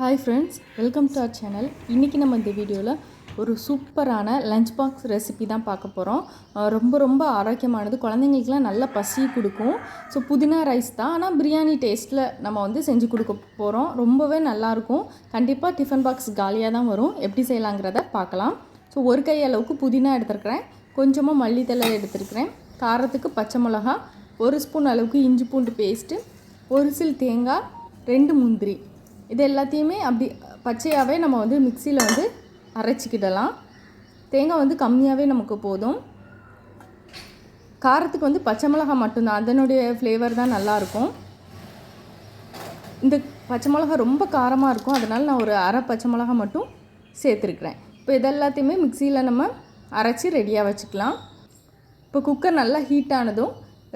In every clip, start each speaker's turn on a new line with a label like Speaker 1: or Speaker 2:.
Speaker 1: Hi friends welcome to our channel இன்றைக்கி நம்ம இந்த வீடியோவில் ஒரு சூப்பரான லஞ்ச் பாக்ஸ் ரெசிபி தான் பார்க்க போகிறோம் ரொம்ப ரொம்ப ஆரோக்கியமானது. குழந்தைங்களுக்குலாம் நல்ல பசி கொடுக்கும். ஸோ புதினா ரைஸ் தான். ஆனால் பிரியாணி டேஸ்ட்டில் நம்ம வந்து செஞ்சு கொடுக்க போகிறோம் ரொம்பவே நல்லாயிருக்கும் கண்டிப்பாக டிஃபன் பாக்ஸ் காலியாக தான் வரும். எப்படி செய்யலாங்கிறத பார்க்கலாம். ஸோ ஒரு கை அளவுக்கு புதினா எடுத்துருக்கிறேன். கொஞ்சமாக மல்லித்தலை எடுத்துருக்கிறேன். காரத்துக்கு பச்சை மிளகா ஒரு ஸ்பூன் அளவுக்கு இஞ்சி பூண்டு பேஸ்ட்டு ஒரு சில் தேங்காய் ரெண்டு முந்திரி. இது எல்லாத்தையுமே அப்படி பச்சையாகவே நம்ம வந்து மிக்சியில் வந்து அரைச்சிக்கிடலாம். தேங்காய் வந்து கம்மியாகவே நமக்கு போதும். காரத்துக்கு வந்து பச்சை மிளகாய் மட்டும்தான். அதனுடைய ஃப்ளேவர் தான் நல்லாயிருக்கும். இந்த பச்சை மிளகா ரொம்ப காரமாக இருக்கும். அதனால் நான் ஒரு அரை பச்சை மிளகா மட்டும் சேர்த்துருக்குறேன். இப்போ இதெல்லாத்தையுமே மிக்சியில் நம்ம அரைச்சி ரெடியாக வச்சுக்கலாம். இப்போ குக்கர் நல்லா ஹீட் ஆனதும்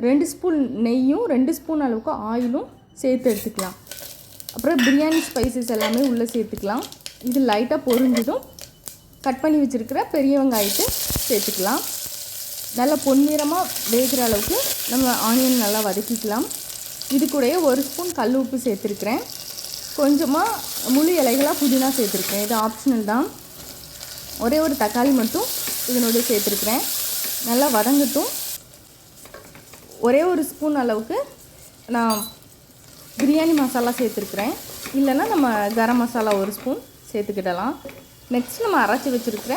Speaker 1: ரெண்டு ஸ்பூன் நெய்யும் ரெண்டு ஸ்பூன் அளவுக்கு ஆயிலும் சேர்த்து எடுத்துக்கலாம். அப்புறம் பிரியாணி ஸ்பைசஸ் எல்லாமே உள்ளே சேர்த்துக்கலாம். இது லைட்டாக பொரிஞ்சதும் கட் பண்ணி வச்சுருக்கிற பெரிய வெங்காயத்தை சேர்த்துக்கலாம். நல்லா பொன்னிறமாக வேகிற அளவுக்கு நம்ம ஆனியன் நல்லா வதக்கிக்கலாம். இது கூடயே ஒரு ஸ்பூன் கல் உப்பு சேர்த்துருக்குறேன். கொஞ்சமாக முழு இலைகளாக புதினா சேர்த்துருக்கேன் இது ஆப்ஷனல் தான். ஒரே ஒரு தக்காளி மட்டும் இதனோட சேர்த்துருக்குறேன். நல்லா வதங்கட்டும். ஒரே ஒரு ஸ்பூன் அளவுக்கு நான் பிரியாணி மசாலா சேர்த்துருக்குறேன். இல்லைன்னா நம்ம கரம் மசாலா ஒரு ஸ்பூன் சேர்த்துக்கிடலாம். நெக்ஸ்ட் நம்ம அரைச்சி வச்சுருக்கிற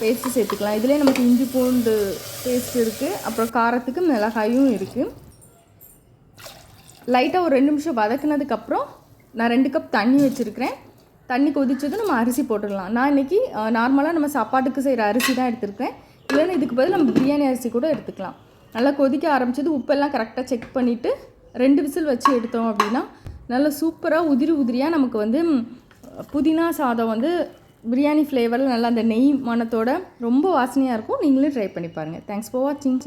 Speaker 1: பேஸ்ட்டு சேர்த்துக்கலாம். இதிலே நமக்கு இஞ்சி பூண்டு பேஸ்ட் இருக்குது அப்புறம் காரத்துக்கு மிளகாயும் இருக்குது லைட்டாக ஒரு ரெண்டு நிமிஷம் வதக்குனதுக்கப்புறம் நான் ரெண்டு கப் தண்ணி வச்சுருக்கிறேன். தண்ணி கொதிச்சதும் நம்ம அரிசி போட்டுடலாம். நான் இன்றைக்கி நார்மலாக நம்ம சாப்பாட்டுக்கு செய்கிற அரிசி தான் எடுத்துருக்கேன் இல்லைன்னா இதுக்கு பதில் நம்ம பிரியாணி அரிசி கூட எடுத்துக்கலாம். நல்லா கொதிக்க ஆரம்பிச்சது உப்பெல்லாம் கரெக்டாக செக் பண்ணிவிட்டு ரெண்டு விசில் வச்சு எடுத்தோம் அப்படின்னா நல்லா சூப்பராக உதிரி உதிரியாக நமக்கு வந்து புதினா சாதம் வந்து பிரியாணி ஃப்ளேவரில் நல்லா அந்த நெய் மணத்தோட ரொம்ப வாசனையாக இருக்கும். நீங்களும் ட்ரை பண்ணி பாருங்கள் தேங்க்ஸ் ஃபார் வாட்சிங்